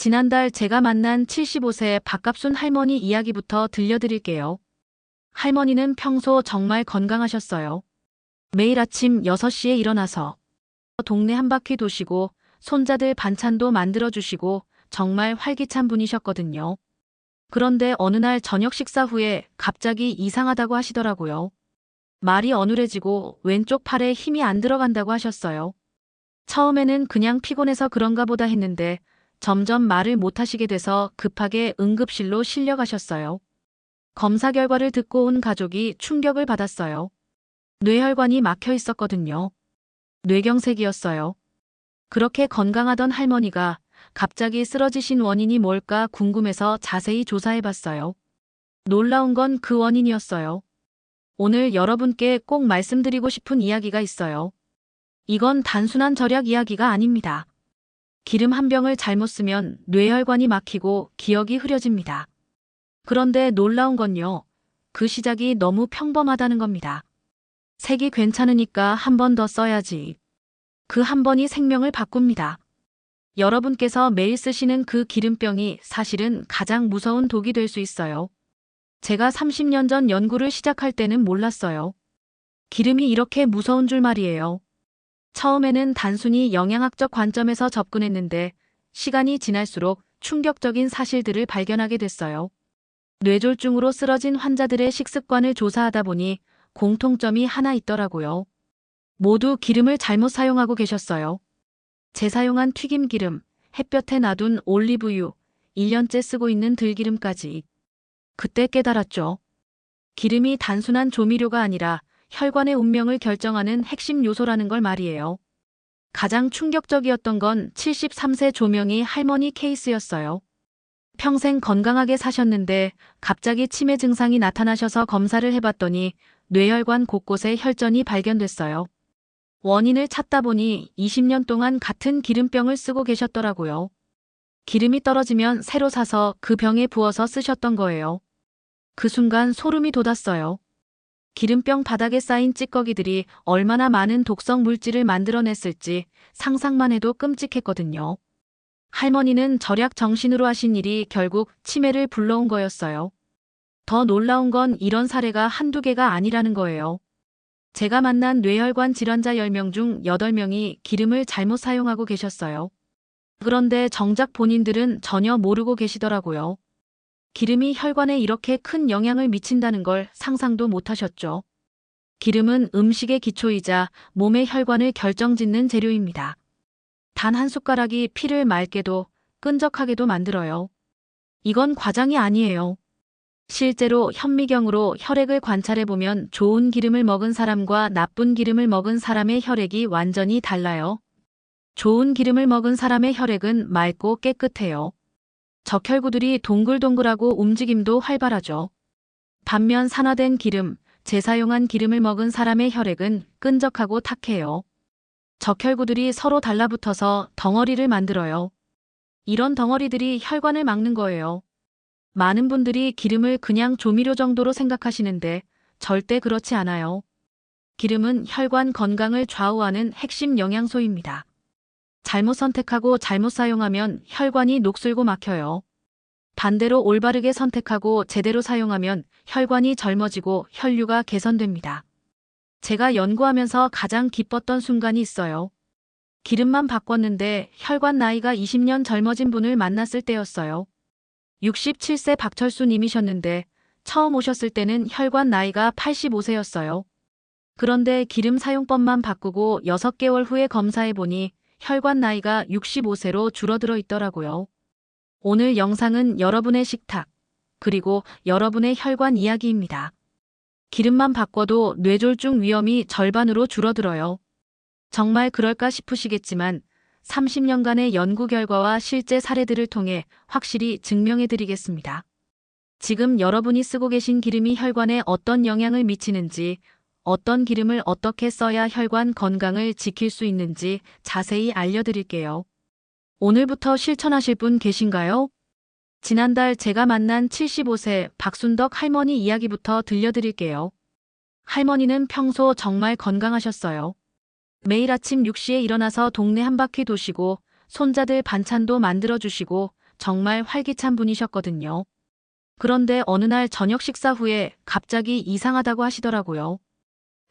지난달 제가 만난 75세 박갑순 할머니 이야기부터 들려드릴게요. 할머니는 평소 정말 건강하셨어요. 매일 아침 6시에 일어나서 동네 한 바퀴 도시고 손자들 반찬도 만들어주시고 정말 활기찬 분이셨거든요. 그런데 어느 날 저녁 식사 후에 갑자기 이상하다고 하시더라고요. 말이 어눌해지고 왼쪽 팔에 힘이 안 들어간다고 하셨어요. 처음에는 그냥 피곤해서 그런가 보다 했는데 점점 말을 못하시게 돼서 급하게 응급실로 실려가셨어요. 검사 결과를 듣고 온 가족이 충격을 받았어요. 뇌혈관이 막혀 있었거든요. 뇌경색이었어요. 그렇게 건강하던 할머니가 갑자기 쓰러지신 원인이 뭘까 궁금해서 자세히 조사해 봤어요. 놀라운 건 그 원인이었어요. 오늘 여러분께 꼭 말씀드리고 싶은 이야기가 있어요. 이건 단순한 절약 이야기가 아닙니다. 기름 한 병을 잘못 쓰면 뇌혈관이 막히고 기억이 흐려집니다. 그런데 놀라운 건요. 그 시작이 너무 평범하다는 겁니다. 색이 괜찮으니까 한 번 더 써야지. 그 한 번이 생명을 바꿉니다. 여러분께서 매일 쓰시는 그 기름병이 사실은 가장 무서운 독이 될 수 있어요. 제가 30년 전 연구를 시작할 때는 몰랐어요. 기름이 이렇게 무서운 줄 말이에요. 처음에는 단순히 영양학적 관점에서 접근했는데 시간이 지날수록 충격적인 사실들을 발견하게 됐어요. 뇌졸중으로 쓰러진 환자들의 식습관을 조사하다 보니 공통점이 하나 있더라고요. 모두 기름을 잘못 사용하고 계셨어요. 재사용한 튀김기름, 햇볕에 놔둔 올리브유, 1년째 쓰고 있는 들기름까지. 그때 깨달았죠. 기름이 단순한 조미료가 아니라 혈관의 운명을 결정하는 핵심 요소라는 걸 말이에요. 가장 충격적이었던 건 73세 조명이 할머니 케이스였어요. 평생 건강하게 사셨는데 갑자기 치매 증상이 나타나셔서 검사를 해봤더니 뇌혈관 곳곳에 혈전이 발견됐어요. 원인을 찾다 보니 20년 동안 같은 기름병을 쓰고 계셨더라고요. 기름이 떨어지면 새로 사서 그 병에 부어서 쓰셨던 거예요. 그 순간 소름이 돋았어요. 기름병 바닥에 쌓인 찌꺼기들이 얼마나 많은 독성 물질을 만들어냈을지 상상만 해도 끔찍했거든요. 할머니는 절약 정신으로 하신 일이 결국 치매를 불러온 거였어요. 더 놀라운 건 이런 사례가 한두 개가 아니라는 거예요. 제가 만난 뇌혈관 질환자 10명 중 8명이 기름을 잘못 사용하고 계셨어요. 그런데 정작 본인들은 전혀 모르고 계시더라고요. 기름이 혈관에 이렇게 큰 영향을 미친다는 걸 상상도 못하셨죠. 기름은 음식의 기초이자 몸의 혈관을 결정짓는 재료입니다. 단 한 숟가락이 피를 맑게도 끈적하게도 만들어요. 이건 과장이 아니에요. 실제로 현미경으로 혈액을 관찰해보면 좋은 기름을 먹은 사람과 나쁜 기름을 먹은 사람의 혈액이 완전히 달라요. 좋은 기름을 먹은 사람의 혈액은 맑고 깨끗해요. 적혈구들이 동글동글하고 움직임도 활발하죠. 반면 산화된 기름, 재사용한 기름을 먹은 사람의 혈액은 끈적하고 탁해요. 적혈구들이 서로 달라붙어서 덩어리를 만들어요. 이런 덩어리들이 혈관을 막는 거예요. 많은 분들이 기름을 그냥 조미료 정도로 생각하시는데 절대 그렇지 않아요. 기름은 혈관 건강을 좌우하는 핵심 영양소입니다. 잘못 선택하고 잘못 사용하면 혈관이 녹슬고 막혀요. 반대로 올바르게 선택하고 제대로 사용하면 혈관이 젊어지고 혈류가 개선됩니다. 제가 연구하면서 가장 기뻤던 순간이 있어요. 기름만 바꿨는데 혈관 나이가 20년 젊어진 분을 만났을 때였어요. 67세 박철수 님이셨는데 처음 오셨을 때는 혈관 나이가 85세였어요. 그런데 기름 사용법만 바꾸고 6개월 후에 검사해보니 혈관 나이가 65세로 줄어들어 있더라고요. 오늘 영상은 여러분의 식탁, 그리고 여러분의 혈관 이야기입니다. 기름만 바꿔도 뇌졸중 위험이 절반으로 줄어들어요. 정말 그럴까 싶으시겠지만 30년간의 연구 결과와 실제 사례들을 통해 확실히 증명해 드리겠습니다. 지금 여러분이 쓰고 계신 기름이 혈관에 어떤 영향을 미치는지, 어떤 기름을 어떻게 써야 혈관 건강을 지킬 수 있는지 자세히 알려드릴게요. 오늘부터 실천하실 분 계신가요? 지난달 제가 만난 75세 박순덕 할머니 이야기부터 들려드릴게요. 할머니는 평소 정말 건강하셨어요. 매일 아침 6시에 일어나서 동네 한 바퀴 도시고 손자들 반찬도 만들어주시고 정말 활기찬 분이셨거든요. 그런데 어느 날 저녁 식사 후에 갑자기 이상하다고 하시더라고요.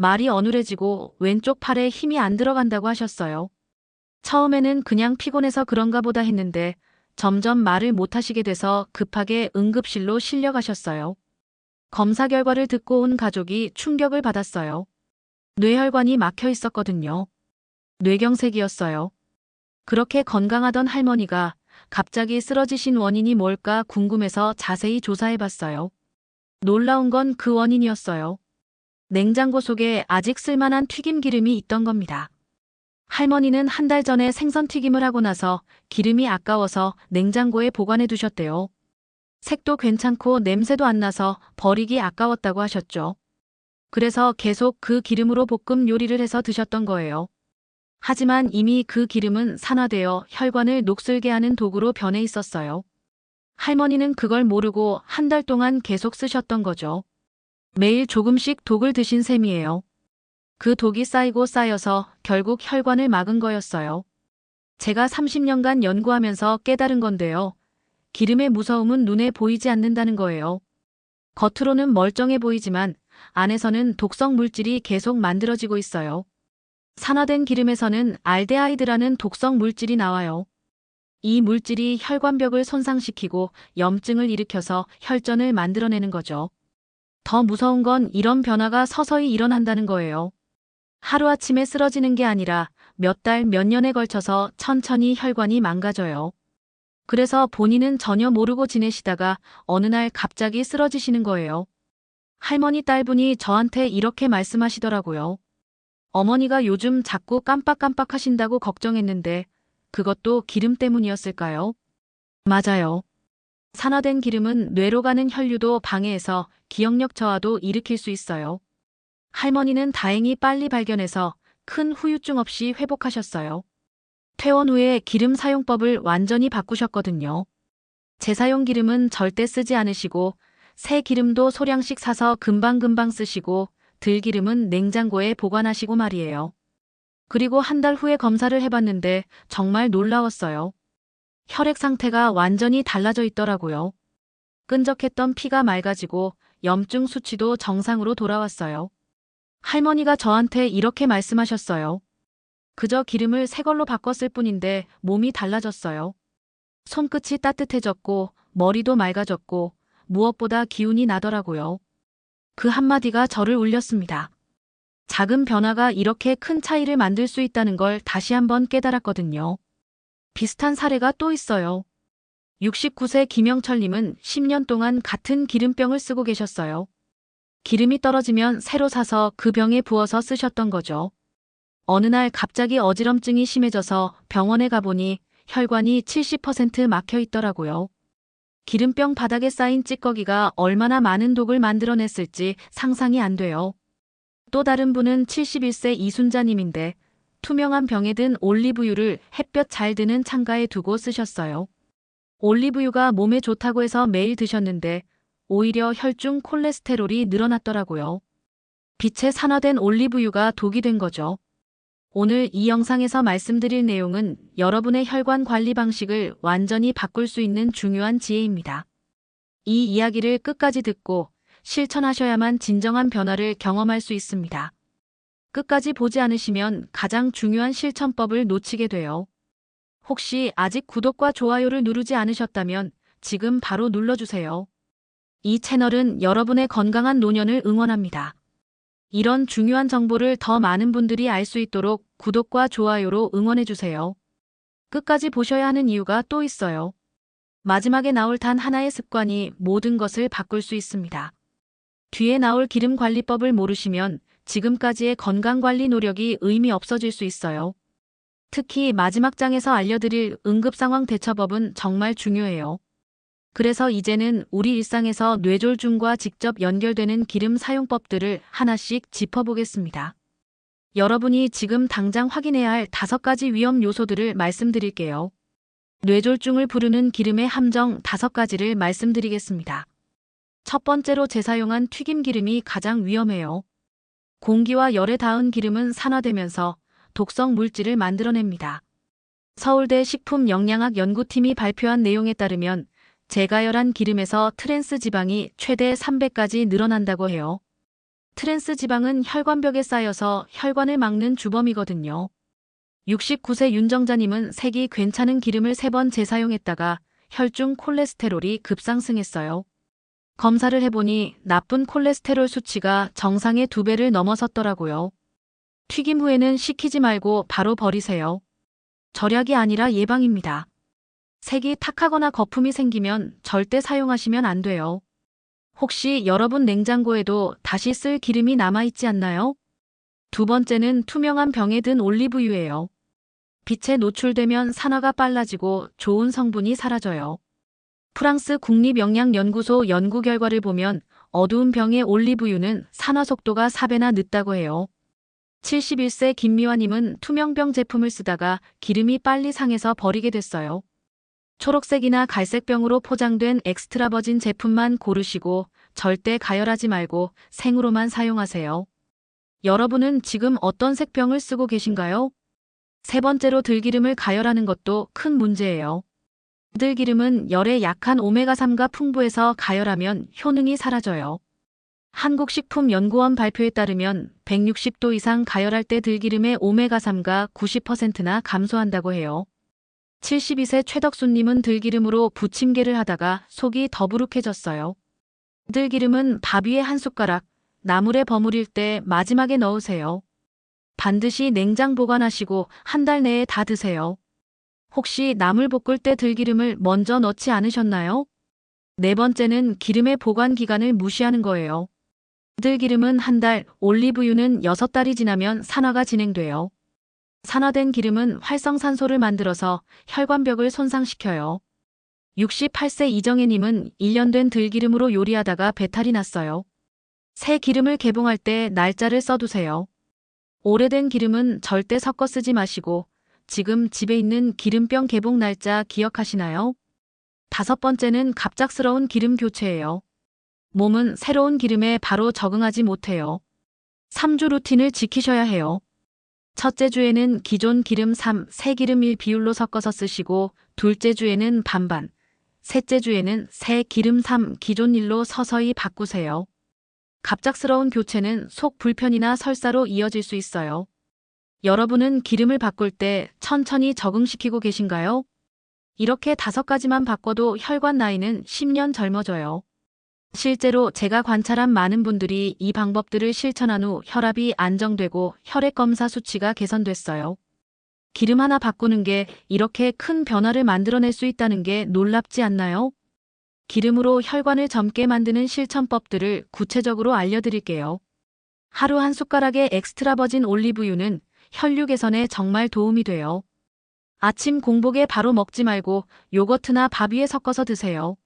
말이 어눌해지고 왼쪽 팔에 힘이 안 들어간다고 하셨어요. 처음에는 그냥 피곤해서 그런가 보다 했는데 점점 말을 못 하시게 돼서 급하게 응급실로 실려가셨어요. 검사 결과를 듣고 온 가족이 충격을 받았어요. 뇌혈관이 막혀 있었거든요. 뇌경색이었어요. 그렇게 건강하던 할머니가 갑자기 쓰러지신 원인이 뭘까 궁금해서 자세히 조사해 봤어요. 놀라운 건 그 원인이었어요. 냉장고 속에 아직 쓸만한 튀김 기름이 있던 겁니다. 할머니는 한 달 전에 생선 튀김을 하고 나서 기름이 아까워서 냉장고에 보관해 두셨대요. 색도 괜찮고 냄새도 안 나서 버리기 아까웠다고 하셨죠. 그래서 계속 그 기름으로 볶음 요리를 해서 드셨던 거예요. 하지만 이미 그 기름은 산화되어 혈관을 녹슬게 하는 도구로 변해 있었어요. 할머니는 그걸 모르고 한 달 동안 계속 쓰셨던 거죠. 매일 조금씩 독을 드신 셈이에요. 그 독이 쌓이고 쌓여서 결국 혈관을 막은 거였어요. 제가 30년간 연구하면서 깨달은 건데요. 기름의 무서움은 눈에 보이지 않는다는 거예요. 겉으로는 멀쩡해 보이지만 안에서는 독성 물질이 계속 만들어지고 있어요. 산화된 기름에서는 알데하이드라는 독성 물질이 나와요. 이 물질이 혈관벽을 손상시키고 염증을 일으켜서 혈전을 만들어내는 거죠. 더 무서운 건 이런 변화가 서서히 일어난다는 거예요. 하루아침에 쓰러지는 게 아니라 몇 달, 몇 년에 걸쳐서 천천히 혈관이 망가져요. 그래서 본인은 전혀 모르고 지내시다가 어느 날 갑자기 쓰러지시는 거예요. 할머니 딸분이 저한테 이렇게 말씀하시더라고요. 어머니가 요즘 자꾸 깜빡깜빡 하신다고 걱정했는데 그것도 기름 때문이었을까요? 맞아요. 산화된 기름은 뇌로 가는 혈류도 방해해서 기억력 저하도 일으킬 수 있어요. 할머니는 다행히 빨리 발견해서 큰 후유증 없이 회복하셨어요. 퇴원 후에 기름 사용법을 완전히 바꾸셨거든요. 재사용 기름은 절대 쓰지 않으시고 새 기름도 소량씩 사서 금방금방 쓰시고 들기름은 냉장고에 보관하시고 말이에요. 그리고 한 달 후에 검사를 해봤는데 정말 놀라웠어요. 혈액 상태가 완전히 달라져 있더라고요. 끈적했던 피가 맑아지고 염증 수치도 정상으로 돌아왔어요. 할머니가 저한테 이렇게 말씀하셨어요. 그저 기름을 새 걸로 바꿨을 뿐인데 몸이 달라졌어요. 손끝이 따뜻해졌고 머리도 맑아졌고 무엇보다 기운이 나더라고요. 그 한마디가 저를 울렸습니다. 작은 변화가 이렇게 큰 차이를 만들 수 있다는 걸 다시 한번 깨달았거든요. 비슷한 사례가 또 있어요. 69세 김영철님은 10년 동안 같은 기름병을 쓰고 계셨어요. 기름이 떨어지면 새로 사서 그 병에 부어서 쓰셨던 거죠. 어느 날 갑자기 어지럼증이 심해져서 병원에 가보니 혈관이 70% 막혀 있더라고요. 기름병 바닥에 쌓인 찌꺼기가 얼마나 많은 독을 만들어냈을지 상상이 안 돼요. 또 다른 분은 71세 이순자님인데 투명한 병에 든 올리브유를 햇볕 잘 드는 창가에 두고 쓰셨어요. 올리브유가 몸에 좋다고 해서 매일 드셨는데 오히려 혈중 콜레스테롤이 늘어났더라고요. 빛에 산화된 올리브유가 독이 된 거죠. 오늘 이 영상에서 말씀드릴 내용은 여러분의 혈관 관리 방식을 완전히 바꿀 수 있는 중요한 지혜입니다. 이 이야기를 끝까지 듣고 실천하셔야만 진정한 변화를 경험할 수 있습니다. 끝까지 보지 않으시면 가장 중요한 실천법을 놓치게 돼요. 혹시 아직 구독과 좋아요를 누르지 않으셨다면 지금 바로 눌러주세요. 이 채널은 여러분의 건강한 노년을 응원합니다. 이런 중요한 정보를 더 많은 분들이 알 수 있도록 구독과 좋아요로 응원해주세요. 끝까지 보셔야 하는 이유가 또 있어요. 마지막에 나올 단 하나의 습관이 모든 것을 바꿀 수 있습니다. 뒤에 나올 기름 관리법을 모르시면 지금까지의 건강관리 노력이 의미 없어질 수 있어요. 특히 마지막 장에서 알려드릴 응급상황 대처법은 정말 중요해요. 그래서 이제는 우리 일상에서 뇌졸중과 직접 연결되는 기름 사용법들을 하나씩 짚어보겠습니다. 여러분이 지금 당장 확인해야 할 다섯 가지 위험 요소들을 말씀드릴게요. 뇌졸중을 부르는 기름의 함정 다섯 가지를 말씀드리겠습니다. 첫 번째로 재사용한 튀김 기름이 가장 위험해요. 공기와 열에 닿은 기름은 산화되면서 독성 물질을 만들어냅니다. 서울대 식품영양학 연구팀이 발표한 내용에 따르면 재가열한 기름에서 트랜스 지방이 최대 300까지 늘어난다고 해요. 트랜스 지방은 혈관벽에 쌓여서 혈관을 막는 주범이거든요. 69세 윤정자님은 색이 괜찮은 기름을 3번 재사용했다가 혈중 콜레스테롤이 급상승했어요. 검사를 해보니 나쁜 콜레스테롤 수치가 정상의 2배를 넘어섰더라고요. 튀김 후에는 식히지 말고 바로 버리세요. 절약이 아니라 예방입니다. 색이 탁하거나 거품이 생기면 절대 사용하시면 안 돼요. 혹시 여러분 냉장고에도 다시 쓸 기름이 남아있지 않나요? 두 번째는 투명한 병에 든 올리브유예요. 빛에 노출되면 산화가 빨라지고 좋은 성분이 사라져요. 프랑스 국립영양연구소 연구 결과를 보면 어두운 병의 올리브유는 산화 속도가 4배나 늦다고 해요. 71세 김미화님은 투명병 제품을 쓰다가 기름이 빨리 상해서 버리게 됐어요. 초록색이나 갈색병으로 포장된 엑스트라 버진 제품만 고르시고 절대 가열하지 말고 생으로만 사용하세요. 여러분은 지금 어떤 색병을 쓰고 계신가요? 세 번째로 들기름을 가열하는 것도 큰 문제예요. 들기름은 열에 약한 오메가3가 풍부해서 가열하면 효능이 사라져요. 한국식품연구원 발표에 따르면 160도 이상 가열할 때 들기름의 오메가3가 90%나 감소한다고 해요. 72세 최덕수님은 들기름으로 부침개를 하다가 속이 더부룩해졌어요. 들기름은 밥 위에 한 숟가락, 나물에 버무릴 때 마지막에 넣으세요. 반드시 냉장 보관하시고 한 달 내에 다 드세요. 혹시 나물 볶을 때 들기름을 먼저 넣지 않으셨나요? 네 번째는 기름의 보관 기간을 무시하는 거예요. 들기름은 한 달, 올리브유는 여섯 달이 지나면 산화가 진행돼요. 산화된 기름은 활성산소를 만들어서 혈관벽을 손상시켜요. 68세 이정혜님은 1년 된 들기름으로 요리하다가 배탈이 났어요. 새 기름을 개봉할 때 날짜를 써두세요. 오래된 기름은 절대 섞어 쓰지 마시고 지금 집에 있는 기름병 개봉 날짜 기억하시나요? 다섯 번째는 갑작스러운 기름 교체예요. 몸은 새로운 기름에 바로 적응하지 못해요. 3주 루틴을 지키셔야 해요. 첫째 주에는 기존 기름 3, 새 기름 1 비율로 섞어서 쓰시고 둘째 주에는 반반, 셋째 주에는 새 기름 3, 기존 1로 서서히 바꾸세요. 갑작스러운 교체는 속 불편이나 설사로 이어질 수 있어요. 여러분은 기름을 바꿀 때 천천히 적응시키고 계신가요? 이렇게 다섯 가지만 바꿔도 혈관 나이는 10년 젊어져요. 실제로 제가 관찰한 많은 분들이 이 방법들을 실천한 후 혈압이 안정되고 혈액 검사 수치가 개선됐어요. 기름 하나 바꾸는 게 이렇게 큰 변화를 만들어낼 수 있다는 게 놀랍지 않나요? 기름으로 혈관을 젊게 만드는 실천법들을 구체적으로 알려드릴게요. 하루 한 숟가락의 엑스트라 버진 올리브유는 혈류 개선에 정말 도움이 돼요. 아침 공복에 바로 먹지 말고 요거트나 밥 위에 섞어서 드세요.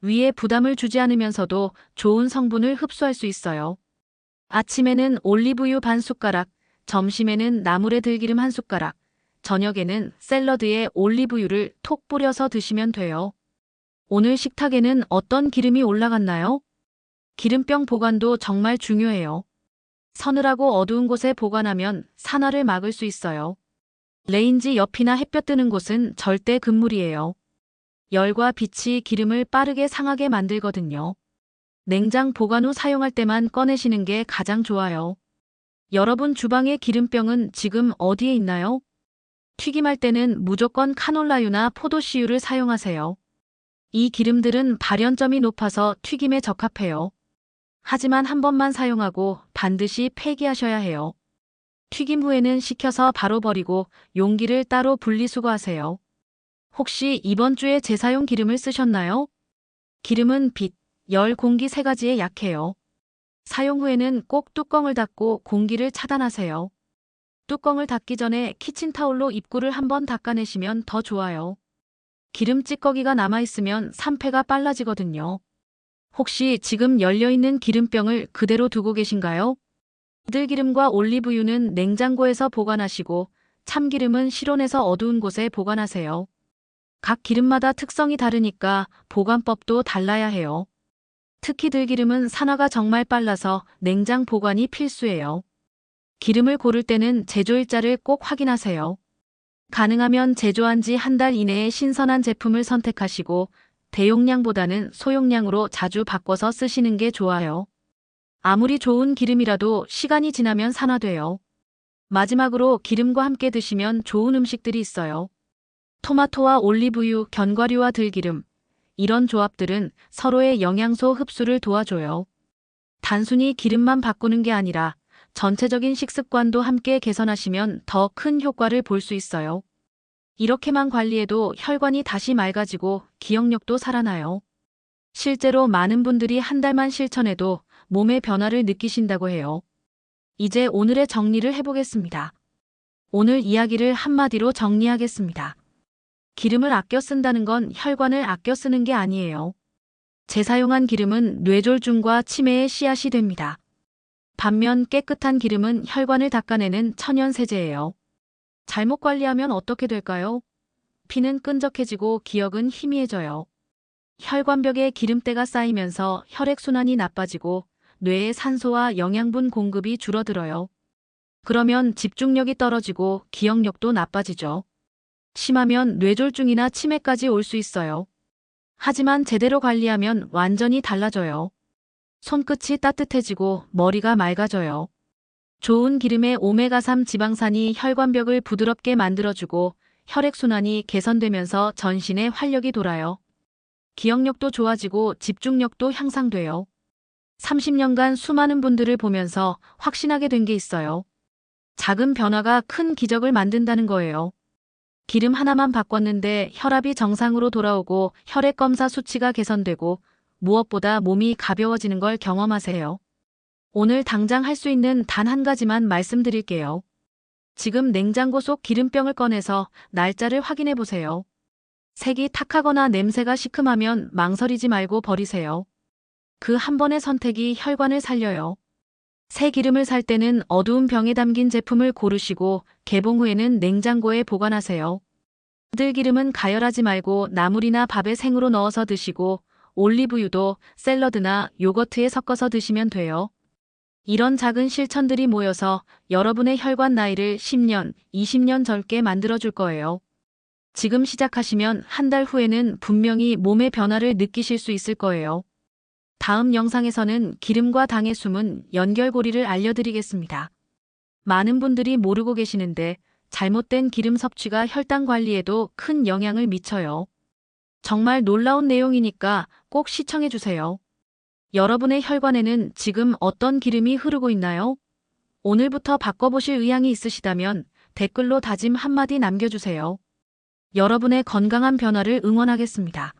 위에 부담을 주지 않으면서도 좋은 성분을 흡수할 수 있어요. 아침에는 올리브유 반 숟가락, 점심에는 나물에 들기름 한 숟가락, 저녁에는 샐러드에 올리브유를 톡 뿌려서 드시면 돼요. 오늘 식탁에는 어떤 기름이 올라갔나요? 기름병 보관도 정말 중요해요. 서늘하고 어두운 곳에 보관하면 산화를 막을 수 있어요. 레인지 옆이나 햇볕 드는 곳은 절대 금물이에요. 열과 빛이 기름을 빠르게 상하게 만들거든요. 냉장 보관 후 사용할 때만 꺼내시는 게 가장 좋아요. 여러분 주방의 기름병은 지금 어디에 있나요? 튀김할 때는 무조건 카놀라유나 포도씨유를 사용하세요. 이 기름들은 발연점이 높아서 튀김에 적합해요. 하지만 한 번만 사용하고 반드시 폐기하셔야 해요. 튀김 후에는 식혀서 바로 버리고 용기를 따로 분리수거하세요. 혹시 이번 주에 재사용 기름을 쓰셨나요? 기름은 빛, 열, 공기 세 가지에 약해요. 사용 후에는 꼭 뚜껑을 닫고 공기를 차단하세요. 뚜껑을 닫기 전에 키친타올로 입구를 한번 닦아내시면 더 좋아요. 기름 찌꺼기가 남아있으면 산패가 빨라지거든요. 혹시 지금 열려있는 기름병을 그대로 두고 계신가요? 들기름과 올리브유는 냉장고에서 보관하시고 참기름은 실온에서 어두운 곳에 보관하세요. 각 기름마다 특성이 다르니까 보관법도 달라야 해요. 특히 들기름은 산화가 정말 빨라서 냉장 보관이 필수예요. 기름을 고를 때는 제조일자를 꼭 확인하세요. 가능하면 제조한 지 한 달 이내에 신선한 제품을 선택하시고 대용량보다는 소용량으로 자주 바꿔서 쓰시는 게 좋아요. 아무리 좋은 기름이라도 시간이 지나면 산화돼요. 마지막으로 기름과 함께 드시면 좋은 음식들이 있어요. 토마토와 올리브유, 견과류와 들기름. 이런 조합들은 서로의 영양소 흡수를 도와줘요. 단순히 기름만 바꾸는 게 아니라 전체적인 식습관도 함께 개선하시면 더 큰 효과를 볼 수 있어요. 이렇게만 관리해도 혈관이 다시 맑아지고 기억력도 살아나요. 실제로 많은 분들이 한 달만 실천해도 몸의 변화를 느끼신다고 해요. 이제 오늘의 정리를 해보겠습니다. 오늘 이야기를 한마디로 정리하겠습니다. 기름을 아껴 쓴다는 건 혈관을 아껴 쓰는 게 아니에요. 재사용한 기름은 뇌졸중과 치매의 씨앗이 됩니다. 반면 깨끗한 기름은 혈관을 닦아내는 천연 세제예요. 잘못 관리하면 어떻게 될까요? 피는 끈적해지고 기억은 희미해져요. 혈관벽에 기름때가 쌓이면서 혈액순환이 나빠지고 뇌의 산소와 영양분 공급이 줄어들어요. 그러면 집중력이 떨어지고 기억력도 나빠지죠. 심하면 뇌졸중이나 치매까지 올 수 있어요. 하지만 제대로 관리하면 완전히 달라져요. 손끝이 따뜻해지고 머리가 맑아져요. 좋은 기름의 오메가3 지방산이 혈관벽을 부드럽게 만들어주고 혈액순환이 개선되면서 전신에 활력이 돌아요. 기억력도 좋아지고 집중력도 향상돼요. 30년간 수많은 분들을 보면서 확신하게 된 게 있어요. 작은 변화가 큰 기적을 만든다는 거예요. 기름 하나만 바꿨는데 혈압이 정상으로 돌아오고 혈액 검사 수치가 개선되고 무엇보다 몸이 가벼워지는 걸 경험하세요. 오늘 당장 할 수 있는 단 한 가지만 말씀드릴게요. 지금 냉장고 속 기름병을 꺼내서 날짜를 확인해 보세요. 색이 탁하거나 냄새가 시큼하면 망설이지 말고 버리세요. 그 한 번의 선택이 혈관을 살려요. 새 기름을 살 때는 어두운 병에 담긴 제품을 고르시고 개봉 후에는 냉장고에 보관하세요. 들기름은 가열하지 말고 나물이나 밥에 생으로 넣어서 드시고 올리브유도 샐러드나 요거트에 섞어서 드시면 돼요. 이런 작은 실천들이 모여서 여러분의 혈관 나이를 10년, 20년 젊게 만들어줄 거예요. 지금 시작하시면 한 달 후에는 분명히 몸의 변화를 느끼실 수 있을 거예요. 다음 영상에서는 기름과 당의 숨은 연결고리를 알려드리겠습니다. 많은 분들이 모르고 계시는데 잘못된 기름 섭취가 혈당 관리에도 큰 영향을 미쳐요. 정말 놀라운 내용이니까 꼭 시청해주세요. 여러분의 혈관에는 지금 어떤 기름이 흐르고 있나요? 오늘부터 바꿔보실 의향이 있으시다면 댓글로 다짐 한마디 남겨주세요. 여러분의 건강한 변화를 응원하겠습니다.